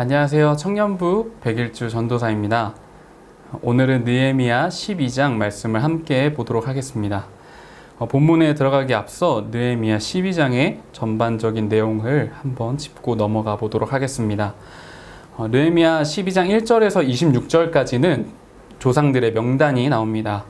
안녕하세요. 청년부 백일주 전도사입니다. 오늘은 느헤미야 12장 말씀을 함께 보도록 하겠습니다. 어, 본문에 들어가기 앞서 느헤미야 12장의 전반적인 내용을 한번 짚고 넘어가 보도록 하겠습니다. 어, 느헤미야 12장 1절에서 26절까지는 조상들의 명단이 나옵니다.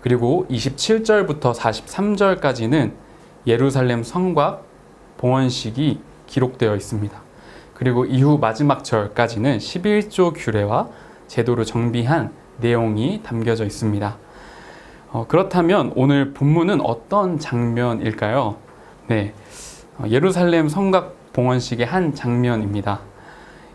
그리고 27절부터 43절까지는 예루살렘 성곽 봉헌식이 기록되어 있습니다. 그리고 이후 마지막 절까지는 11조 규례와 제도를 정비한 내용이 담겨져 있습니다. 어, 그렇다면 오늘 본문은 어떤 장면일까요? 네, 어, 예루살렘 성곽 봉헌식의 한 장면입니다.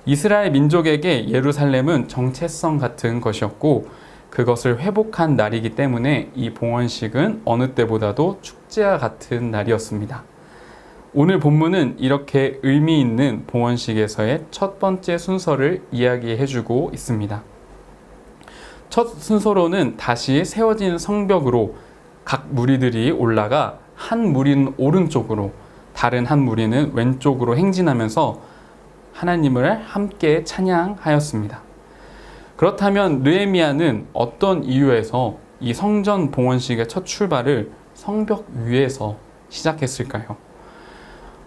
이스라엘 민족에게 예루살렘은 정체성 같은 것이었고 그것을 회복한 날이기 때문에 이 봉헌식은 어느 때보다도 축제와 같은 날이었습니다. 오늘 본문은 이렇게 의미 있는 봉헌식에서의 첫 번째 순서를 이야기해주고 있습니다. 첫 순서로는 다시 세워진 성벽으로 각 무리들이 올라가 한 무리는 오른쪽으로 다른 한 무리는 왼쪽으로 행진하면서 하나님을 함께 찬양하였습니다. 그렇다면 느헤미야는 어떤 이유에서 이 성전 봉헌식의 첫 출발을 성벽 위에서 시작했을까요?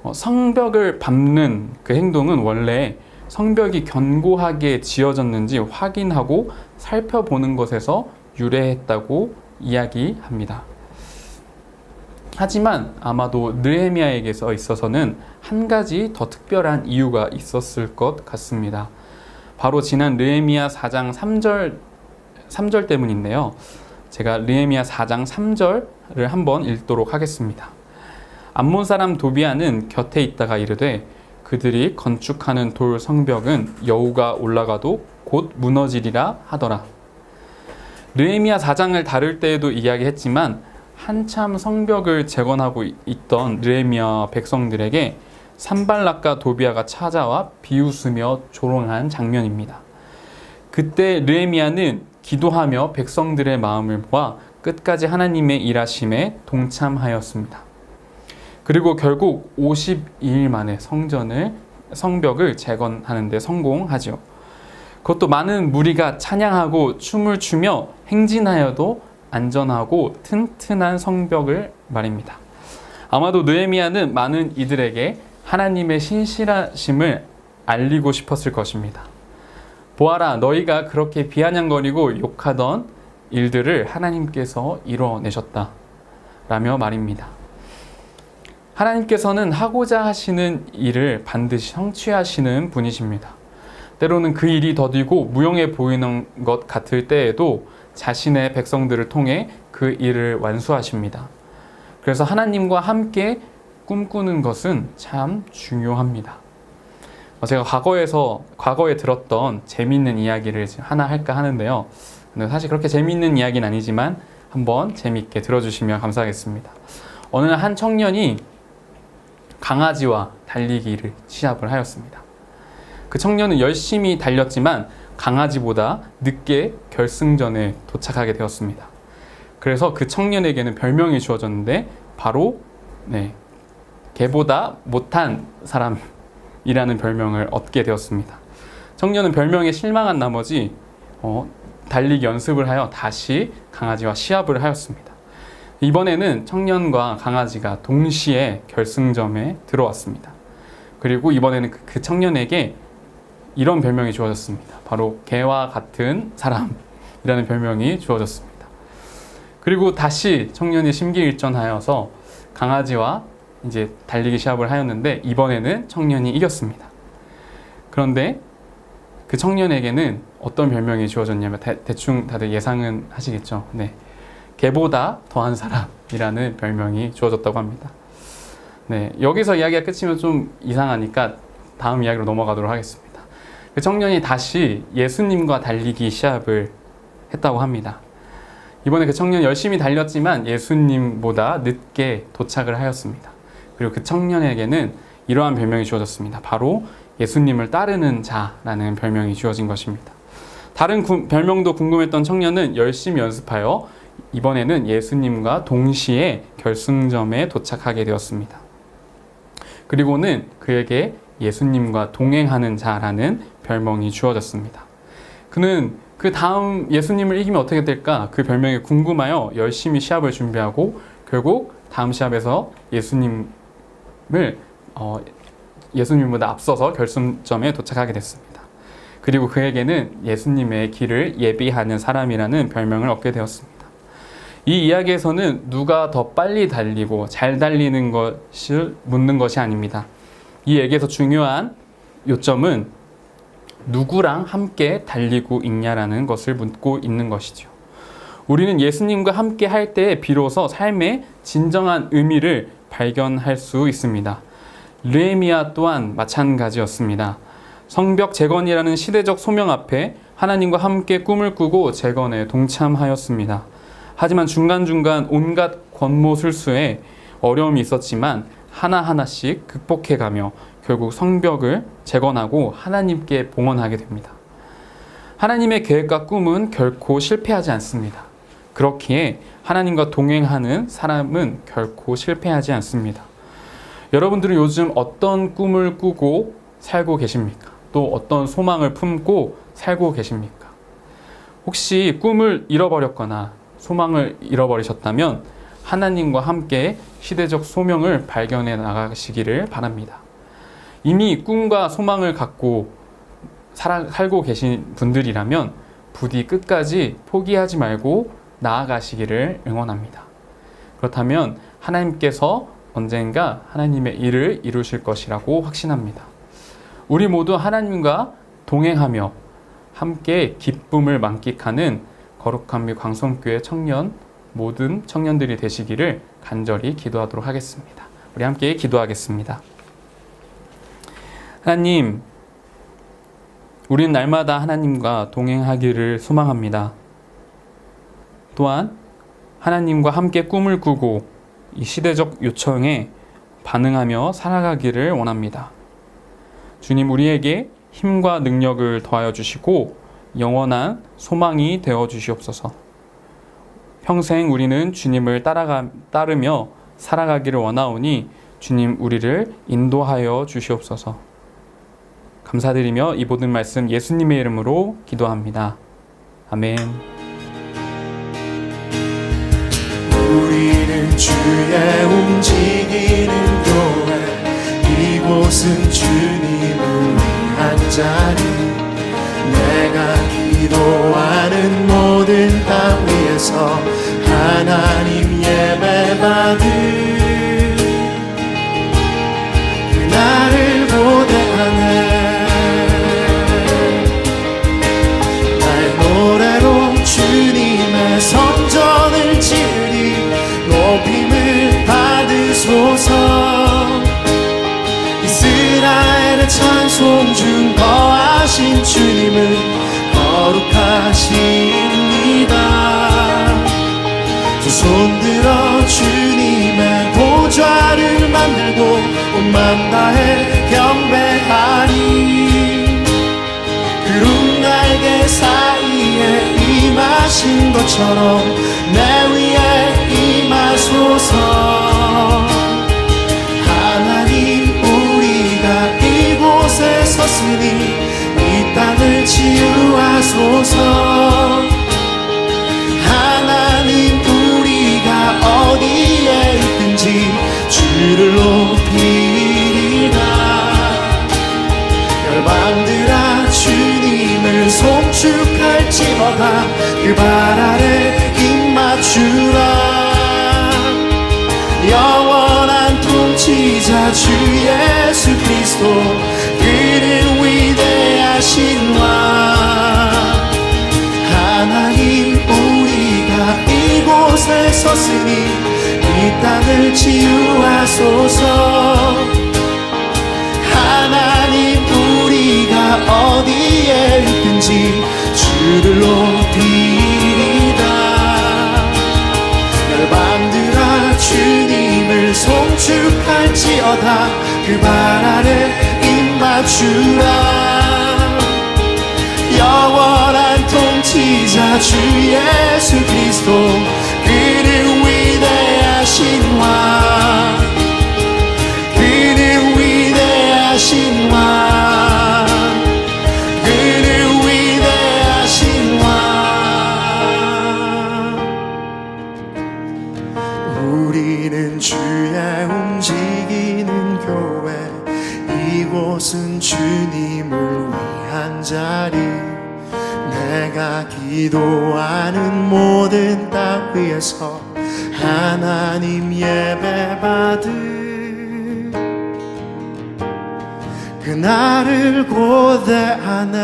어, 성벽을 밟는 그 행동은 원래 성벽이 견고하게 지어졌는지 확인하고 살펴보는 것에서 유래했다고 이야기합니다. 하지만 아마도 느헤미야에게서 있어서는 한 가지 더 특별한 이유가 있었을 것 같습니다. 바로 지난 느헤미야 4장 3절 3절 때문인데요. 제가 느헤미야 4장 3절을 한번 읽도록 하겠습니다. 암몬 사람 도비아는 곁에 있다가 이르되 그들이 건축하는 돌 성벽은 여우가 올라가도 곧 무너지리라 하더라. 느헤미야 4장을 다룰 때에도 이야기했지만 한참 성벽을 재건하고 있던 느헤미야 백성들에게 산발락과 도비아가 찾아와 비웃으며 조롱한 장면입니다. 그때 느헤미야는 기도하며 백성들의 마음을 모아 끝까지 하나님의 일하심에 동참하였습니다. 그리고 결국 52일 만에 성전을 성벽을 재건하는 데 성공하죠. 그것도 많은 무리가 찬양하고 춤을 추며 행진하여도 안전하고 튼튼한 성벽을 말입니다. 아마도 느헤미야는 많은 이들에게 하나님의 신실하심을 알리고 싶었을 것입니다. 보아라, 너희가 그렇게 비아냥거리고 욕하던 일들을 하나님께서 이뤄내셨다. 라며 말입니다. 하나님께서는 하고자 하시는 일을 반드시 성취하시는 분이십니다. 때로는 그 일이 더디고 무용해 보이는 것 같을 때에도 자신의 백성들을 통해 그 일을 완수하십니다. 그래서 하나님과 함께 꿈꾸는 것은 참 중요합니다. 어, 제가 과거에서 과거에 들었던 재미있는 이야기를 하나 할까 하는데요. 사실 그렇게 재미있는 이야기는 아니지만 한번 재미있게 들어주시면 감사하겠습니다. 어느 날한 청년이 강아지와 달리기를 시합을 하였습니다. 그 청년은 열심히 달렸지만 강아지보다 늦게 결승전에 도착하게 되었습니다. 그래서 그 청년에게는 별명이 주어졌는데 바로 네, 개보다 못한 사람이라는 별명을 얻게 되었습니다. 청년은 별명에 실망한 나머지 어, 달리기 연습을 하여 다시 강아지와 시합을 하였습니다. 이번에는 청년과 강아지가 동시에 결승점에 들어왔습니다. 그리고 이번에는 그, 그 청년에게 이런 별명이 주어졌습니다. 바로 개와 같은 사람이라는 별명이 주어졌습니다. 그리고 다시 청년이 심기일전하여서 강아지와 이제 달리기 시합을 하였는데 이번에는 청년이 이겼습니다. 그런데 그 청년에게는 어떤 별명이 주어졌냐면 대, 충 다들 예상은 하시겠죠. 네. 개보다 더한 사람이라는 별명이 주어졌다고 합니다. 네, 여기서 이야기가 끝이면 좀 이상하니까 다음 이야기로 넘어가도록 하겠습니다. 그 청년이 다시 예수님과 달리기 시합을 했다고 합니다. 이번에 그 청년 열심히 달렸지만 예수님보다 늦게 도착을 하였습니다. 그리고 그 청년에게는 이러한 별명이 주어졌습니다. 바로 예수님을 따르는 자라는 별명이 주어진 것입니다. 다른 구, 별명도 궁금했던 청년은 열심히 연습하여 이번에는 예수님과 동시에 결승점에 도착하게 되었습니다. 그리고는 그에게 예수님과 동행하는 자라는 별명이 주어졌습니다. 그는 그 다음 예수님을 이기면 어떻게 될까 그 별명이 궁금하여 열심히 시합을 준비하고 결국 다음 시합에서 예수님을 어, 예수님보다 앞서서 결승점에 도착하게 됐습니다. 그리고 그에게는 예수님의 길을 예비하는 사람이라는 별명을 얻게 되었습니다. 이 이야기에서는 누가 더 빨리 달리고 잘 달리는 것을 묻는 것이 아닙니다. 이 얘기에서 중요한 요점은 누구랑 함께 달리고 있냐라는 것을 묻고 있는 것이죠. 우리는 예수님과 함께 할때 비로소 삶의 진정한 의미를 발견할 수 있습니다. 르에미야 또한 마찬가지였습니다. 성벽 재건이라는 시대적 소명 앞에 하나님과 함께 꿈을 꾸고 재건에 동참하였습니다. 하지만 중간중간 온갖 권모술수에 어려움이 있었지만 하나하나씩 극복해가며 결국 성벽을 재건하고 하나님께 봉헌하게 됩니다. 하나님의 계획과 꿈은 결코 실패하지 않습니다. 그렇기에 하나님과 동행하는 사람은 결코 실패하지 않습니다. 여러분들은 요즘 어떤 꿈을 꾸고 살고 계십니까? 또 어떤 소망을 품고 살고 계십니까? 혹시 꿈을 잃어버렸거나 소망을 잃어버리셨다면 하나님과 함께 시대적 소명을 발견해 나가시기를 바랍니다. 이미 꿈과 소망을 갖고 살아, 살고 계신 분들이라면 부디 끝까지 포기하지 말고 나아가시기를 응원합니다. 그렇다면 하나님께서 언젠가 하나님의 일을 이루실 것이라고 확신합니다. 우리 모두 하나님과 동행하며 함께 기쁨을 만끽하는 거룩한 미 광성교회 청년 모든 청년들이 되시기를 간절히 기도하도록 하겠습니다. 우리 함께 기도하겠습니다. 하나님, 우리는 날마다 하나님과 동행하기를 소망합니다. 또한 하나님과 함께 꿈을 꾸고 이 시대적 요청에 반응하며 살아가기를 원합니다. 주님, 우리에게 힘과 능력을 더하여 주시고 영원한 소망이 되어 주시옵소서. 평생 우리는 주님을 따라가, 따르며 살아가기를 원하오니 주님 우리를 인도하여 주시옵소서. 감사드리며 이 모든 말씀 예수님의 이름으로 기도합니다. 아멘. 우리는 주의 손 들어 주님의 보좌를 만들고 온맘 다해 경배하리 구름 날개 사이에 임하신 것처럼 내 위 그발 아래 입맞추라. 영원한 통치자 주 예수 그리스도 그는 위대하신 왕 하나님 우리가 이곳에 섰으니 이 땅을 치유하소서. 하나님 우리가 어디에 있든지 주를 높이리다. 열방들아 주님을 송축할지어다. 그 발 아래 입맞추라. 영원한 통치자 주 예수 그리스도 그는 위대하신 왕 기도하는 모든 땅 위에서 하나님 예배 받을 그날을 고대하네